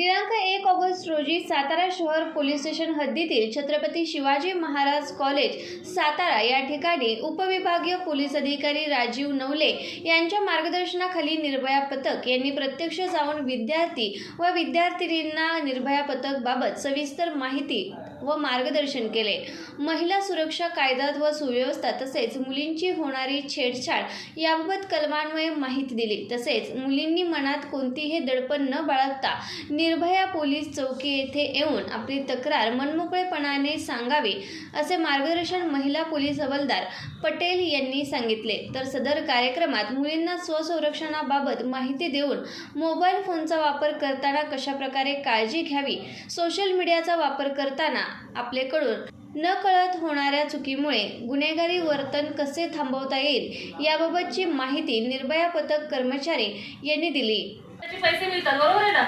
दिनांक एक ऑगस्ट रोजी सातारा शहर पोलीस स्टेशन हद्दीतील छत्रपती शिवाजी महाराज कॉलेज सातारा या ठिकाणी उपविभागीय पोलीस अधिकारी राजीव नवले यांच्या मार्गदर्शनाखाली निर्भया पथक यांनी प्रत्यक्ष जाऊन विद्यार्थी व विद्यार्थिनींना निर्भया पथकबाबत सविस्तर माहिती व मार्गदर्शन केले. महिला सुरक्षा कायदा व सुव्यवस्था तसेच मुलींची होणारी छेडछाड याबाबत कलमान्वये माहिती दिली. तसेच मुलींनी मनात कोणतीही दडपण न बाळगता निर्भया पोलीस चौकी येथे येऊन आपली तक्रार मनमोकळेपणाने सांगावी असे मार्गदर्शन महिला पोलीस हवालदार पटेल यांनी सांगितले. तर सदर कार्यक्रमात मुलींना स्वसंरक्षणाबाबत माहिती देऊन मोबाईल फोनचा वापर करताना कशाप्रकारे काळजी घ्यावी सोशल मीडियाचा वापर करताना आपल्याकडून. न कळत होणाऱ्या चुकीमुळे गुन्हेगारी वर्तन कसे थांबवता येईल याबाबतची माहिती निर्भया पथक कर्मचारी यांनी दिली. त्याचे पैसे मिळतात बरोबर आहे ना?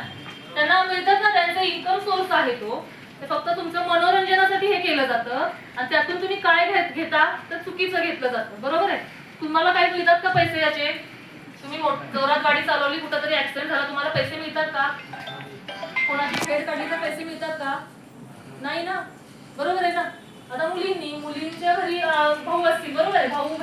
त्यांना मिळतात ना त्यांचा इन्कम सोर्स आहे तो. फक्त तुमचं मनोरंजनासाठी हे केलं जातं आणि त्यातून तुम्ही काय घेत घेता तर चुकीचं घेतलं जातं. बरोबर आहे? तुम्हाला काय मिळतात का पैसे याचे? तुम्ही मोठ- जोरात गाडी चालवली कुठं तरी ऍक्सिडेंट झाला तुम्हाला पैसे मिळतात का? कोणाची फेड काढली तर पैसे मिळतात का? नाही ना? बरोबर आहे ना? आता मुलींनी मुलींच्या घरी भाऊ असतील बरोबर आहे? भाऊ